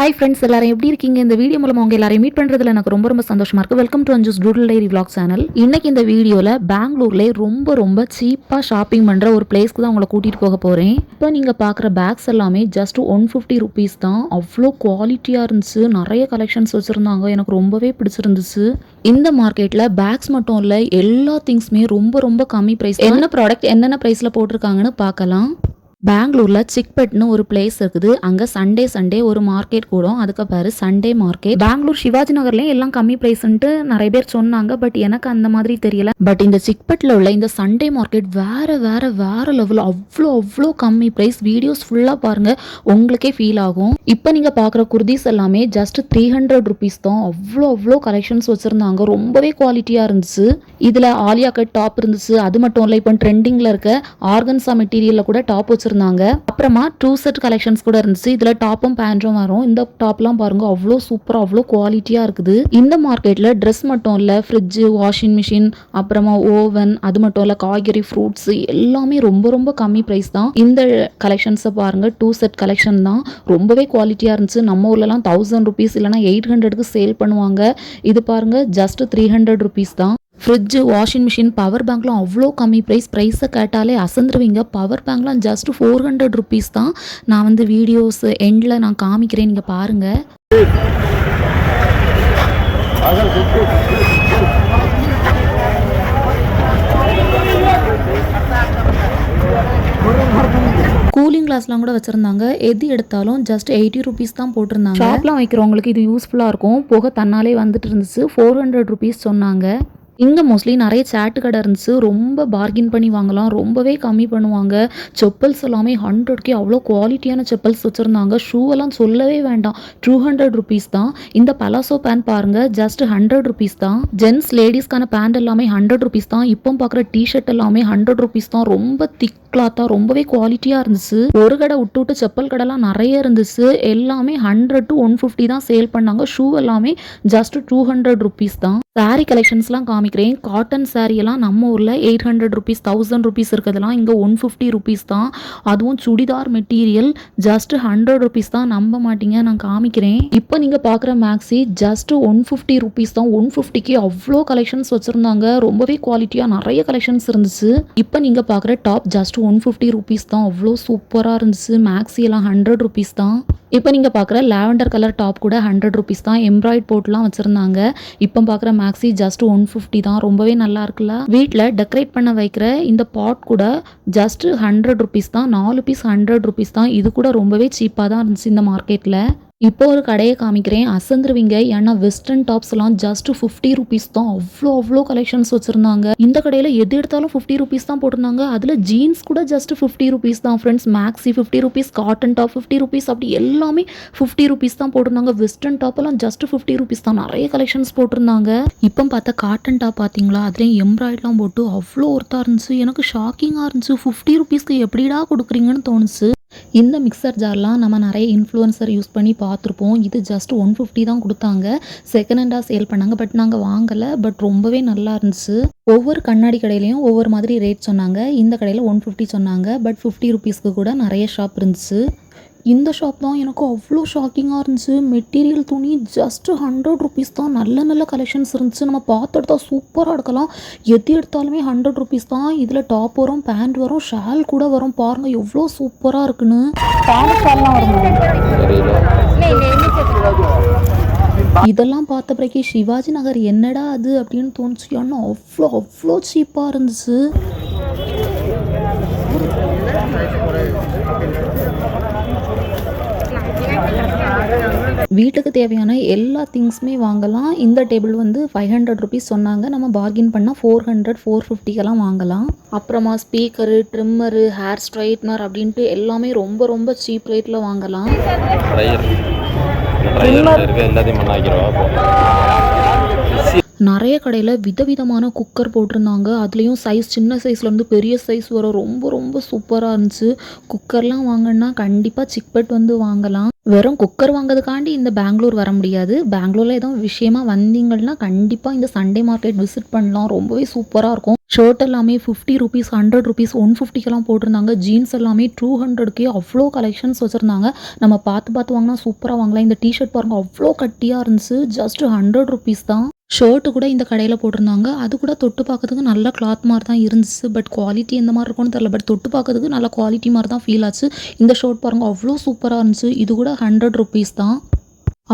Hi friends எல்லாரும் எப்படி இருக்கீங்க? இந்த வீடியோ மூலமா உங்க எல்லாரையும் மீட் பண்றதுல எனக்கு ரொம்ப ரொம்ப சந்தோஷமா இருக்கு. Welcome to Anju's doodle diary vlog channel இன்னைக்கு இந்த வீடியோல பெங்களூர்ல ரொம்ப ரொம்ப சீப்பா ஷாப்பிங் பண்ற ஒரு பிளேஸ்க்கு தான் உங்களை கூட்டிட்டு போக போறேன். இப்போ நீங்க பாக்குற பேக்ஸ் எல்லாமே ஜஸ்ட் ஒன் ஃபிஃப்டி ருபீஸ் தான். அவ்வளோ குவாலிட்டியா இருந்துச்சு. நிறைய கலெக்ஷன்ஸ் வச்சிருந்தாங்க. எனக்கு ரொம்பவே பிடிச்சிருந்துச்சு. இந்த மார்க்கெட்ல பேக்ஸ் மட்டும் இல்ல எல்லா திங்ஸுமே ரொம்ப ரொம்ப கம்மி பிரைஸ் என்ன ப்ராடக்ட் என்னென்ன பிரைஸ்ல போட்டிருக்காங்கன்னு பார்க்கலாம். பெங்களூரில் சிக்பெட்னு ஒரு பிளேஸ் இருக்குது. அங்கே சண்டே சண்டே ஒரு மார்க்கெட் கூடும். அதுக்கு பாரு சண்டே மார்க்கெட் பெங்களூர் சிவாஜி நகர்லேயும் எல்லாம் கம்மி பிரைஸ்ன்ட்டு நிறைய பேர் சொன்னாங்க. பட் எனக்கு அந்த மாதிரி தெரியல. பட் இந்த சிக்பெட்டில் உள்ள இந்த சண்டே மார்க்கெட் வேற வேற வேற லெவல் அவ்வளோ அவ்வளோ கம்மி பிரைஸ் வீடியோஸ் ஃபுல்லாக பாருங்க. உங்களுக்கே ஃபீல் ஆகும். இப்போ நீங்கள் பார்க்குற குர்தீஸ் எல்லாமே ஜஸ்ட் த்ரீ ஹண்ட்ரட் ருபீஸ் தான். அவ்வளோ அவ்வளோ கலெக்ஷன்ஸ் வச்சுருந்தாங்க. ரொம்பவே குவாலிட்டியாக இருந்துச்சு. இதில் ஆலியா கட் டாப் இருந்துச்சு. அது மட்டும் இல்லை இப்போ ட்ரெண்டிங்கில் இருக்க ஆர்கன்சா மெட்டீரியலில் கூட டாப் வச்சிருந்தாங்க அப்புறமா டூ செட் கலெக்ஷன்ஸ் கூட இருந்துச்சு. இதில் டாப்பும் பேண்ட்டும் வரும். இந்த டாப்லாம் பாருங்க அவ்வளோ சூப்பராக அவ்வளோ குவாலிட்டியாக இருக்குது. இந்த மார்க்கெட்டில் ட்ரெஸ் மட்டும் இல்லை ஃப்ரிட்ஜு வாஷிங் மிஷின் அப்புறமா ஓவன் அது மட்டும் இல்லை காய்கறி ஃப்ரூட்ஸ் எல்லாமே ரொம்ப ரொம்ப கம்மி ப்ரைஸ் தான். இந்த கலெக்ஷன்ஸை பாருங்க டூ செட் கலெக்ஷன் தான். ரொம்பவே குவாலிட்டியாக இருந்துச்சு. நம்ம ஊர்லலாம் தௌசண்ட் ருபீஸ் இல்லைனா எயிட் ஹண்ட்ரடுக்கு சேல் பண்ணுவாங்க. இது பாருங்க ஜஸ்ட் த்ரீ ஹண்ட்ரட் ருபீஸ் தான். ஃப்ரிட்ஜு வாஷிங் மிஷின் பவர் பேங்க்லாம் அவ்வளோ கம்மி ப்ரைஸ் ப்ரைஸை கேட்டாலே அசந்துருவீங்க. பவர் பேங்க்லாம் ஜஸ்ட் ஃபோர் ஹண்ட்ரட் ருபீஸ் தான். நான் வந்து வீடியோஸ் எண்டில் நான் காமிக்கிறேன். நீங்கள் பாருங்கள் கூலிங் கிளாஸ்லாம் கூட வச்சுருந்தாங்க. எது எடுத்தாலும் ஜஸ்ட் எயிட்டி ருபீஸ் தான் போட்டிருந்தாங்க. ஷாப்லாம் வைக்கிறவங்களுக்கு இது யூஸ்ஃபுல்லாக இருக்கும். புகை தன்னாலே வந்துட்டு இருந்துச்சு. ஃபோர் ஹண்ட்ரட் ருபீஸ் சொன்னாங்க. இங்கே மோஸ்ட்லி நிறைய சேட்டு கடை இருந்துச்சு. ரொம்ப பார்கின் பண்ணி வாங்கலாம். ரொம்பவே கம்மி பண்ணுவாங்க. செப்பல்ஸ் எல்லாமே ஹண்ட்ரட்கே அவ்வளோ குவாலிட்டியான செப்பல்ஸ் வச்சுருந்தாங்க. ஷூவெல்லாம் சொல்லவே வேண்டாம். டூ ஹண்ட்ரட் ருபீஸ் தான். இந்த பலாசோ பேண்ட் பாருங்கள் ஜஸ்ட் ஹண்ட்ரட் ருபீஸ் தான். ஜென்ஸ் லேடிஸ்க்கான பேண்ட் எல்லாமே ஹண்ட்ரட் ருபீஸ் தான். இப்போ பார்க்குற டிஷர்ட் எல்லாமே ஹண்ட்ரட் ருபீஸ் தான். ரொம்ப திக் கிளாத்தாக ரொம்பவே குவாலிட்டியாக இருந்துச்சு. ஒரு கடை விட்டு விட்டு செப்பல் கடைலாம் நிறைய இருந்துச்சு. எல்லாமே ஹண்ட்ரட் டு ஒன் ஃபிஃப்டி தான் சேல் பண்ணாங்க. ஷூ எல்லாமே ஜஸ்ட் டூ ஹண்ட்ரட் ருபீஸ் தான். சாரீ கலெக்ஷன்ஸ்லாம் காமி காமிக்கிறேன் காட்டன் சாரியெல்லாம் எல்லாம் நம்ம ஊரில் eight hundred rupees thousand rupees இருக்கிறதுலாம் இங்கே ஒன் ஃபிஃப்டி ருபீஸ் தான். அதுவும் churidar material just hundred rupees தான். நம்ப மாட்டீங்க நான் காமிக்கிறேன். இப்போ நீங்கள் பார்க்குற maxi just one fifty rupees தான். ஒன் ஃபிஃப்டிக்கு அவ்வளோ கலெக்ஷன்ஸ் வச்சுருந்தாங்க. ரொம்பவே குவாலிட்டியாக நிறைய கலெக்ஷன்ஸ் இருந்துச்சு. இப்போ நீங்கள் பார்க்குற top just one fifty rupees தான். அவ்வளோ சூப்பராக இருந்துச்சு. மேக்ஸி எல்லாம் ஹண்ட்ரட் ருபீஸ் தான். இப்போ நீங்கள் பார்க்குற லாவெண்டர் கலர் டாப் கூட ஹண்ட்ரட் ருபீஸ் தான். எம்ப்ராய்ட் போட்டுலாம் வச்சுருந்தாங்க. இப்போ பார்க்குற மேக்ஸி ஜஸ்ட் ஒன் ஃபிஃப்டி தான் ரொம்பவே நல்லா இருக்குல்ல? வீட்டில் டெக்கரேட் பண்ண வைக்கிற இந்த பாட் கூட ஜஸ்ட் ஹண்ட்ரட் ருபீஸ் தான் நாலு பீஸ் ஹண்ட்ரட் ருபீஸ் தான். இது கூட ரொம்பவே சீப்பாக தான் இருந்துச்சு இந்த மார்க்கெட்டில் இப்போ ஒரு கடையை காமிக்கிறேன். அசந்துருவீங்க. ஏன்னா வெஸ்டர்ன் டாப்ஸ்லாம் ஜஸ்ட் ஃபிஃப்டி ருபீஸ் தான். அவ்வளோ அவ்வளோ கலெக்ஷன்ஸ் வச்சுருந்தாங்க. இந்த கடையில் எது எடுத்தாலும் ஃபிஃப்டி ருபீஸ் தான் போட்டிருந்தாங்க. அதில் ஜீன்ஸ் கூட ஜஸ்ட் ஃபிஃப்டி ருபீஸ் தான் friends maxi fifty rupees cotton top fifty rupees அப்படி எல்லாமே ஃபிஃப்டி ருபீஸ் தான் போட்டிருந்தாங்க. வெஸ்டர்ன் டாப் எல்லாம் ஜஸ்ட் ஃபிஃப்டி ருபீஸ் தான். நிறைய கலெக்ஷன்ஸ் போட்டிருந்தாங்க. இப்போ பார்த்தா காட்டன் டாப் பார்த்தீங்களா? அதுலேயும் எம்ப்ராய்ட்லாம் போட்டு அவ்வளோ ஒர்த்தாக இருந்துச்சு. எனக்கு ஷாக்கிங்காக இருந்துச்சு. ஃபிஃப்டி ருபீஸ்க்கு எப்படிடா கொடுக்குறீங்கன்னு தோணுச்சு. இந்த மிக்சர் ஜார்லாம் நம்ம நிறைய இன்ஃப்ளூயன்சர் யூஸ் பண்ணி பார்த்துருப்போம். இது ஜஸ்ட் ஒன் ஃபிஃப்டி தான் கொடுத்தாங்க. செகண்ட் ஹேண்டாக சேல் பண்ணாங்க. பட் நாங்கள் வாங்கலை. பட் ரொம்பவே நல்லா இருந்துச்சு. ஒவ்வொரு கண்ணாடி கடையிலையும் ஒவ்வொரு மாதிரி ரேட் சொன்னாங்க. இந்த கடையில் ஒன் ஃபிஃப்டி சொன்னாங்க. பட் ஃபிஃப்டி ருபீஸ்க்கு கூட நிறைய ஷாப் இருந்துச்சு. இந்த ஷாப் தான் எனக்கு அவ்வளோ ஷாக்கிங்காக இருந்துச்சு. மெட்டீரியல் துணி ஜஸ்ட் ஹண்ட்ரட் ருபீஸ் தான். நல்ல நல்ல கலெக்ஷன்ஸ் இருந்துச்சு. நம்ம பார்த்து எடுத்தா சூப்பராக எடுக்கலாம். எது எடுத்தாலுமே ஹண்ட்ரட் ருபீஸ் தான். இதில் டாப் வரும் பேண்ட் வரும் ஷால் கூட வரும். பாருங்கள் எவ்வளோ சூப்பராக இருக்குன்னு. இதெல்லாம் பார்த்த பிறகு சிவாஜி நகர் என்னடா அது அப்படின்னு தோணுச்சு. ஏன்னா அவ்வளோ அவ்வளோ சீப்பாக இருந்துச்சு. வீட்டுக்கு தேவையான எல்லா திங்ஸுமே வாங்கலாம். இந்த டேபிள் வந்து ஃபைவ் ஹண்ட்ரட் ருபீஸ் சொன்னாங்க. நம்ம பார்கின் பண்ணால் ஃபோர் ஹண்ட்ரட் ஃபோர் ஃபிஃப்டிக்கெல்லாம் வாங்கலாம். அப்புறமா ஸ்பீக்கரு ட்ரிம்மரு ஹேர் ஸ்ட்ரைட்னர் அப்படின்ட்டு எல்லாமே ரொம்ப ரொம்ப சீப் ரேட்டில் வாங்கலாம். எல்லாத்தையும் நிறைய கடையில் விதவிதமான குக்கர் போட்டிருந்தாங்க. அதுலேயும் சைஸ் சின்ன சைஸ்லேருந்து பெரிய சைஸ் வர ரொம்ப ரொம்ப சூப்பராக இருந்துச்சு. குக்கர்லாம் வாங்கினா கண்டிப்பாக சிக்பெட் வந்து வாங்கலாம். வெறும் குக்கர் வாங்குறதுக்காண்டி இந்த பெங்களூர் வர முடியாது. பெங்களூரில் எதுவும் விஷயமா வந்தீங்கன்னா கண்டிப்பாக இந்த சண்டே மார்க்கெட் விசிட் பண்ணலாம். ரொம்பவே சூப்பராக இருக்கும். ஷர்ட் எல்லாமே fifty rupees hundred rupees one ஃபிஃப்டிக்கெல்லாம் போட்டிருந்தாங்க. ஜீன்ஸ் எல்லாமே டூ ஹண்ட்ரட்கே அவ்வளோ கலெக்ஷன்ஸ் வச்சுருந்தாங்க. நம்ம பார்த்து பார்த்து வாங்கினா சூப்பராக வாங்கலாம். இந்த டிஷர்ட் பாருங்க அவ்வளோ கட்டியாக இருந்துச்சு. ஜஸ்ட் ஹண்ட்ரட் ருபீஸ் தான். ஷர்ட்டு கூட இந்த கடையில் போட்டிருந்தாங்க. அது கூட தொட்டு பார்க்கறதுக்கு நல்ல கிளாத் மாதிரி தான் இருந்துச்சு. பட் குவாலிட்டி எந்த மாதிரி இருக்கும்னு தெரில பட் தொட்டு பார்க்கறதுக்கு நல்ல குவாலிட்டி மாதிரி தான் ஃபீல் ஆச்சு. இந்த ஷர்ட் பாருங்க அவ்வளோ சூப்பராக இருந்துச்சு. இது கூட ஹண்ட்ரட் ருபீஸ் தான்.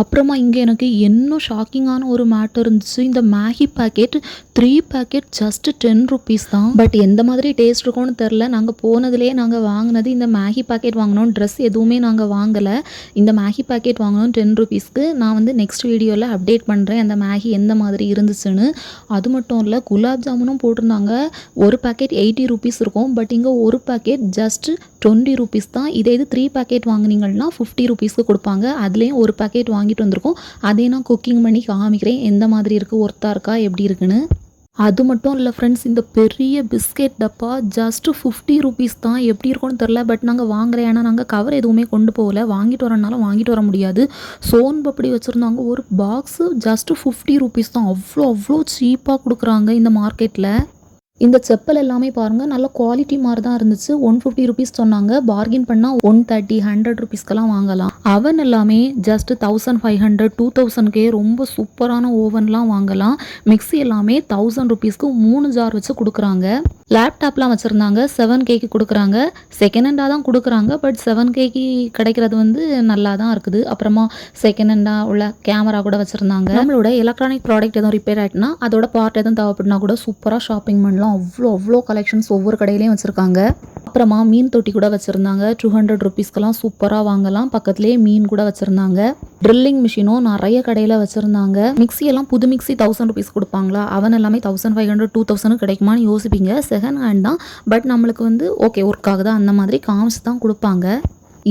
அப்புறமா இங்கே எனக்கு இன்னும் ஷாக்கிங்கான ஒரு மேட்டர் இருந்துச்சு. இந்த Maggi packet three packet just ten rupees தான். பட் எந்த மாதிரி டேஸ்ட் இருக்கும்னு தெரில நாங்கள் போனதுலேயே நாங்கள் வாங்கினது இந்த மேகி பேக்கெட் வாங்கினோம். ட்ரெஸ் எதுவுமே நாங்கள் வாங்கலை. இந்த மேகி பேக்கெட் வாங்கினோம் டென் ருபீஸ்க்கு நான் வந்து நெக்ஸ்ட் வீடியோவில் அப்டேட் பண்ணுறேன் அந்த மேகி எந்த மாதிரி இருந்துச்சுன்னு. அது மட்டும் இல்லை குலாப் ஜாமுனும் போட்டிருந்தாங்க. ஒரு பேக்கெட் எயிட்டி ருபீஸ் இருக்கும். பட் இங்கே ஒரு பேக்கெட் ஜஸ்ட் டுவெண்ட்டி ருபீஸ் தான். இதே இது த்ரீ பேக்கெட் வாங்கினீங்கன்னா ஃபிஃப்டி ருபீஸ்க்கு கொடுப்பாங்க. அதுலேயும் ஒரு பேக்கெட் வாங்கிட்டு வந்திருக்கோம். அதே நான் குக்கிங் பண்ணி காமிக்கிறேன். எந்த மாதிரி இருக்குது ஒர்த்தாக இருக்கா? எப்படி இருக்குன்னு. அது மட்டும் இல்லை ஃப்ரெண்ட்ஸ் இந்த பெரிய பிஸ்கெட் டப்பா ஜஸ்ட்டு ஃபிஃப்டி ருபீஸ் தான். எப்படி இருக்கும்னு தெரில பட் நாங்கள் வாங்குறேன். ஏன்னா நாங்கள் கவர் எதுவுமே கொண்டு போகல. வாங்கிட்டு வரனால வாங்கிட்டு வர முடியாது. சோன் பப்படி வச்சுருந்தாங்க. ஒரு பாக்ஸு ஜஸ்ட்டு ஃபிஃப்டி ருபீஸ் தான். அவ்வளோ அவ்வளோ சீப்பாக கொடுக்குறாங்க இந்த மார்க்கெட்டில் இந்த செப்பல் எல்லாமே பாருங்கள் நல்ல குவாலிட்டி மாதிரி தான் இருந்துச்சு. ஒன் ஃபிஃப்டி ருபீஸ் சொன்னாங்க. பார்கின் பண்ணால் ஒன் தேர்ட்டி ஹண்ட்ரட் ருபீஸ்க்கெல்லாம் வாங்கலாம். அவன் எல்லாமே just thousand five hundred two தௌசண்ட்கே ரொம்ப சூப்பரான ஓவன்லாம் வாங்கலாம். மிக்ஸி எல்லாமே தௌசண்ட் ருபீஸ்க்கு மூணு ஜார் வச்சு கொடுக்குறாங்க. லேப்டாப்லாம் வச்சுருந்தாங்க செவன் கேக்கு கொடுக்குறாங்க. செகண்ட் ஹேண்டாக தான் கொடுக்குறாங்க பட் செவன் கேக்கு கிடைக்கிறது வந்து நல்லா தான் இருக்குது. அப்புறமா செகண்ட் ஹேண்டாக உள்ள கேமரா கூட வச்சுருந்தாங்க. நம்மளோட எலக்ட்ரானிக் ப்ராடக்ட் எதுவும் ரிப்பேர் ஆகிட்டுனா அதோட பார்ட் எதுவும் தேவைப்படுனா கூட சூப்பராக ஷாப்பிங் பண்ணலாம். அவ்வளோ அவ்வளோ கலெக்ஷன்ஸ் ஒவ்வொரு கடையிலையும் வச்சுருக்காங்க. அப்புறமா மீன் தொட்டி கூட வச்சுருந்தாங்க. டூ ஹண்ட்ரட் ருபீஸ்க்கெல்லாம் சூப்பராக வாங்கலாம். பக்கத்துலேயே மீன் கூட வச்சுருந்தாங்க. ட்ரில்லிங் மிஷினும் நிறைய கடையில் வச்சுருந்தாங்க. மிக்சியெல்லாம் புது மிக்ஸி தௌசண்ட் ருபீஸ் கொடுப்பாங்களா? அவன் எல்லாமே thousand five hundred two thousand கிடைக்குமான்னு யோசிப்பீங்க. செகண்ட் ஹேண்ட் தான். பட் நம்மளுக்கு வந்து ஓகே ஒர்க் ஆகுதா? அந்த மாதிரி காமிச்சு தான் கொடுப்பாங்க.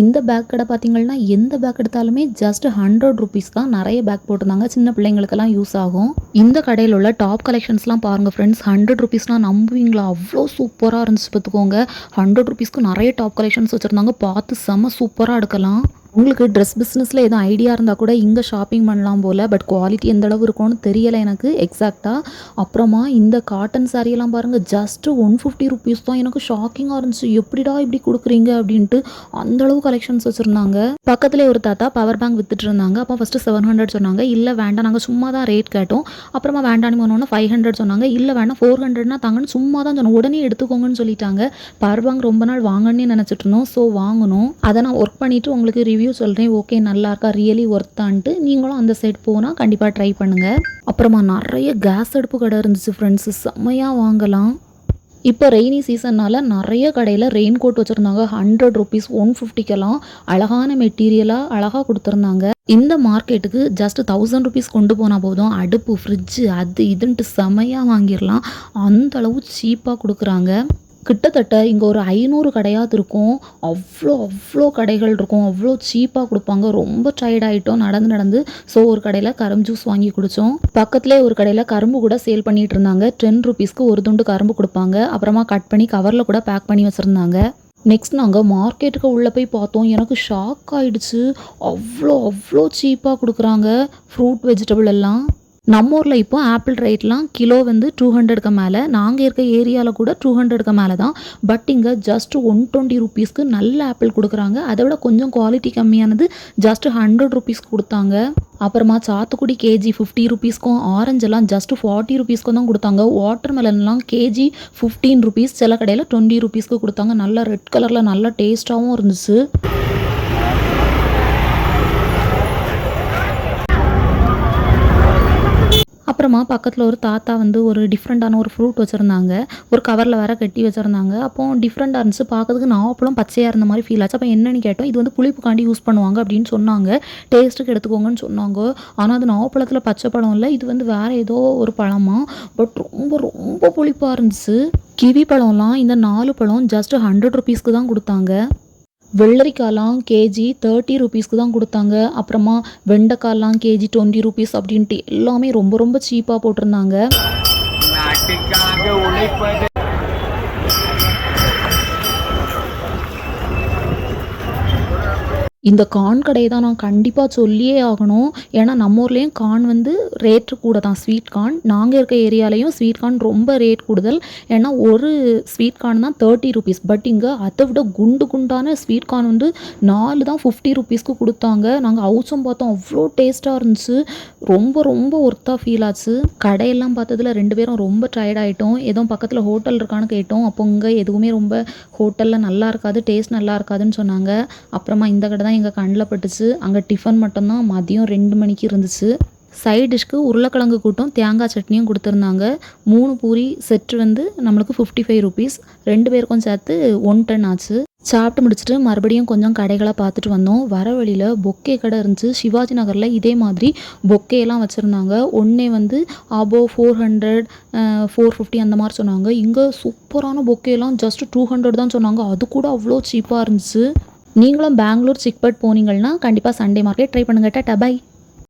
இந்த பேக் கடை பார்த்தீங்கன்னா எந்த பேக் எடுத்தாலுமே ஜஸ்ட் ஹண்ட்ரட் ருபீஸ் தான் நிறைய பேக் போட்டிருந்தாங்க. சின்ன பிள்ளைங்களுக்கெல்லாம் யூஸ் ஆகும். இந்த கடையில் உள்ள டாப் கலெக்ஷன்ஸ்லாம் பாருங்கள் ஃப்ரெண்ட்ஸ் ஹண்ட்ரட் ருபீஸ்லாம் நம்புவீங்களா? அவ்வளோ சூப்பராக இருந்துச்சு பார்த்துக்கோங்க ஹண்ட்ரட் ருபீஸ்க்கு நிறைய டாப் கலெக்ஷன்ஸ் வச்சுருந்தாங்க. பார்த்து செம்ம சூப்பராக எடுக்கலாம். உங்களுக்கு ட்ரெஸ் பிஸ்னஸில் எதுவும் ஐடியா இருந்தால் கூட இங்கே ஷாப்பிங் பண்ணலாம் போல் பட் குவாலிட்டி எந்த அளவு இருக்கும்னு தெரியலை எனக்கு எக்ஸாக்டாக அப்புறமா இந்த காட்டன் சாரியெல்லாம் பாருங்கள் ஜஸ்ட்டு ஒன் ஃபிஃப்டி ருபீஸ் தான். எனக்கு ஷாக்கிங்காக இருந்துச்சு. எப்படிடா இப்படி கொடுக்குறீங்க அப்படின்ட்டு அந்த அளவு கலெக்ஷன்ஸ் வச்சுருந்தாங்க. பக்கத்தில் ஒரு தாத்தா பவர் பேங்க் வித்துட்டு இருந்தாங்க. அப்போ ஃபஸ்ட்டு செவன் ஹண்ட்ரட் சொன்னாங்க. இல்லை வேண்டாம். நாங்கள் சும்மா தான் ரேட் கேட்டோம். அப்புறமா வேண்டான்னு போனோன்னா ஃபைவ் ஹண்ட்ரட் சொன்னாங்க. இல்லை வேண்டாம். ஃபோர் ஹண்ட்ரட்னா தாங்கன்னு சும்மா தான் சொன்னோம். உடனே எடுத்துக்கோங்கன்னு சொல்லிட்டாங்க. பவர் பேங்க் ரொம்ப நாள் வாங்கணும்னு நினச்சிட்டு இருந்தோம். ஸோ வாங்கணும் அதை நான் ஒர்க் பண்ணிவிட்டு உங்களுக்கு ரிவ்யூ சொல்கிறேன் ஓகே நல்லா இருக்கா? ரியலி ஒர்த்தான்ட்டு நீங்களும் அந்த சைட் போனால் கண்டிப்பாக ட்ரை பண்ணுங்கள் அப்புறமா நிறைய கேஸ் அடுப்பு கடை இருந்துச்சு ஃப்ரெண்ட்ஸு செம்மையாக வாங்கலாம். இப்போ ரெய்னி சீசன்னால் நிறைய கடையில் ரெயின் கோட் வச்சுருந்தாங்க ஹண்ட்ரட் ருபீஸ் ஒன் ஃபிஃப்டிக்கெல்லாம் அழகான மெட்டீரியலாக அழகாக கொடுத்துருந்தாங்க. இந்த மார்க்கெட்டுக்கு ஜஸ்ட் தௌசண்ட் ருபீஸ் கொண்டு போனால் போதும். அடுப்பு ஃப்ரிட்ஜு அது இதுன்ட்டு செமையாக வாங்கிடலாம் அந்த அளவு சீப்பாக கொடுக்குறாங்க. கிட்டத்தட்ட இங்கே ஒரு ஐநூறு கடையாவது இருக்கும். அவ்வளோ அவ்வளோ கடைகள் இருக்கும். அவ்வளோ சீப்பாக கொடுப்பாங்க. ரொம்ப டயர்ட் ஆகிட்டோம் நடந்து நடந்து. ஸோ ஒரு கடையில் கரும்பு ஜூஸ் வாங்கி குடித்தோம் பக்கத்துலேயே ஒரு கடையில் கரும்பு கூட சேல் பண்ணிகிட்டு இருந்தாங்க. டென் ருபீஸ்க்கு ஒரு துண்டு கரும்பு கொடுப்பாங்க. அப்புறமா கட் பண்ணி கவரில் கூட பேக் பண்ணி வச்சுருந்தாங்க. நெக்ஸ்ட் நாங்கள் மார்க்கெட்டுக்கு உள்ளே போய் பார்த்தோம். எனக்கு ஷாக் ஆகிடுச்சு அவ்வளோ அவ்வளோ சீப்பாக கொடுக்குறாங்க. ஃப்ரூட் வெஜிடபிள் எல்லாம். நம்ம ஊரில் இப்போ ஆப்பிள் ரேட்லாம் கிலோ வந்து டூ ஹண்ட்ரடுக்கு மேலே. நாங்கள் இருக்க ஏரியாவில் கூட டூ ஹண்ட்ரடுக்கு மேலே தான். பட் இங்கே ஜஸ்ட் ஒன் டுவெண்ட்டி ருபீஸ்க்கு நல்ல ஆப்பிள் கொடுக்குறாங்க. அதை விட கொஞ்சம் குவாலிட்டி கம்மியானது ஜஸ்ட் ஹண்ட்ரட் ருபீஸ் கொடுத்தாங்க. அப்புறமா சாத்துக்குடி கேஜி ஃபிஃப்டி ருபீஸ்க்கும் ஆரஞ்செல்லாம் ஜஸ்ட் ஃபார்ட்டி ருபீஸ்க்கும் தான் கொடுத்தாங்க. வாட்டர் மெலன்லாம் கேஜி ஃபிஃப்டீன் ருபீஸ் சில கடையில் டுவெண்ட்டி ருபீஸ்க்கு கொடுத்தாங்க. நல்ல ரெட் கலரில் நல்ல டேஸ்ட்டாகவும் இருந்துச்சு. அப்புறமா பக்கத்தில் ஒரு தாத்தா வந்து ஒரு டிஃப்ரெண்ட்டான ஒரு ஃப்ரூட் வச்சுருந்தாங்க. ஒரு கவரில் வேற கட்டி வச்சுருந்தாங்க. அப்போ டிஃப்ரெண்ட்டாக இருந்துச்சு. பார்க்கறதுக்கு நாவப்பழம் பச்சையாக இருந்த மாதிரி ஃபீல் ஆச்சு. அப்போ என்னன்னு கேட்டோம். இது வந்து புளிப்புக்காண்டி யூஸ் பண்ணுவாங்க அப்படின்னு சொன்னாங்க. டேஸ்ட்டுக்கு எடுத்துக்கோங்கன்னு சொன்னாங்க. ஆனால் அது நாவப்பழத்தில் பச்சை பழம் இல்லை. இது வந்து வேறு ஏதோ ஒரு பழமா? பட் ரொம்ப ரொம்ப புளிப்பாக இருந்துச்சு. கிவி பழம்லாம் இந்த நாலு பழம் ஜஸ்ட் ஹண்ட்ரட் ருபீஸ்க்கு தான் கொடுத்தாங்க. வெள்ளரிக்காய்லாம் கேஜி தேர்ட்டி ருபீஸ்க்கு தான் கொடுத்தாங்க. அப்புறமா வெண்டைக்காய்லாம் கேஜி டுவெண்ட்டி ருபீஸ் அப்படின்ட்டு எல்லாமே ரொம்ப ரொம்ப சீப்பாக போட்டிருந்தாங்க. இந்த கார்ன் கடையை தான் நான் கண்டிப்பாக சொல்லியே ஆகணும். ஏன்னா நம்ம ஊர்லேயும் கார்ன் வந்து ரேட்டு கூட தான். ஸ்வீட் கார்ன் நாங்கள் இருக்க ஏரியாலையும் ஸ்வீட் கார்ன் ரொம்ப ரேட் கூடுதல். ஏன்னா ஒரு ஸ்வீட் கார்ன் தான் தேர்ட்டி ருபீஸ் பட் இங்கே அதை விட குண்டு குண்டான ஸ்வீட் கார்ன் வந்து நாலு தான் ஃபிஃப்டி ருபீஸ்க்கு கொடுத்தாங்க. நாங்கள் அவுச்சும் பார்த்தோம். அவ்வளோ டேஸ்ட்டாக இருந்துச்சு. ரொம்ப ரொம்ப ஒர்த்தாக ஃபீல் ஆச்சு. கடையெல்லாம் பார்த்ததுல ரெண்டு பேரும் ரொம்ப டயர்ட் ஆகிட்டோம் ஏதோ பக்கத்தில் ஹோட்டல் இருக்கான்னு கேட்டோம். அப்போ இங்கே எதுவுமே ரொம்ப ஹோட்டலில் நல்லா இருக்காது டேஸ்ட் நல்லா இருக்காதுன்னு சொன்னாங்க. அப்புறமா இந்த கடை தான் எங்கள் கண்ணில் பட்டுச்சு. அங்கே டிஃபன் மட்டும்தான். மதியம் ரெண்டு மணிக்கு இருந்துச்சு. சைட் டிஷ்க்கு உருளைக்கிழங்கு கூட்டம் தேங்காய் சட்னியும் கொடுத்துருந்தாங்க. மூணு பூரி செட்டு வந்து நம்மளுக்கு ஃபிஃப்டி ஃபைவ் ருபீஸ் ரெண்டு பேருக்கும் சேர்த்து ஒன் டென் ஆச்சு. சாப்பிட்டு முடிச்சுட்டு மறுபடியும் கொஞ்சம் கடைகளை பார்த்துட்டு வந்தோம். வர வழியில் பொக்கே கடை இருந்துச்சு. சிவாஜி நகரில் இதே மாதிரி பொக்கேலாம் வச்சுருந்தாங்க. ஒன்றே வந்து அபோ ஃபோர் ஹண்ட்ரட் ஃபோர் ஃபிஃப்டி அந்த மாதிரி சொன்னாங்க. இங்கே சூப்பரான பொக்கேலாம் ஜஸ்ட் டூ ஹண்ட்ரட் தான் சொன்னாங்க. அது கூட அவ்வளோ சீப்பாக இருந்துச்சு. நீங்களும் பெங்களூர் சிக்பட் போனீங்கன்னா கண்டிப்பாக சண்டே மார்க்கெட் ட்ரை பண்ணுங்கள் டாட்டா பை